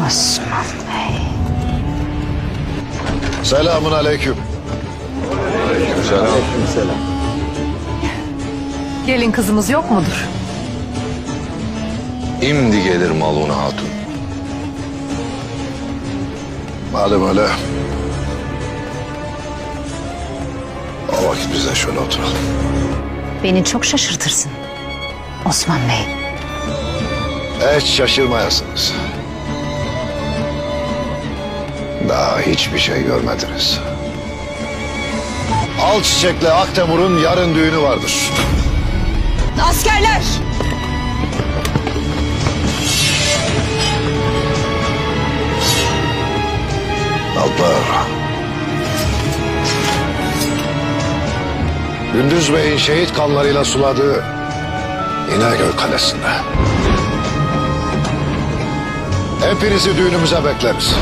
Osman Bey. Selamun aleyküm. Aleyküm selam. Aleyküm selam. Gelin kızımız yok mudur? İmdi gelir Maluna Hatun. Malum öyle. O vakit biz de şöyle oturalım. Beni çok şaşırtırsın Osman Bey. Hiç şaşırmayasınız. Daha hiçbir şey görmediniz. Al çiçekle Aktemur'un yarın düğünü vardır. Askerler! Alplar. Gündüz Bey'in şehit kanlarıyla suladığı İnegöl Kalesi'nde. Hepinizi düğünümüze bekleriz.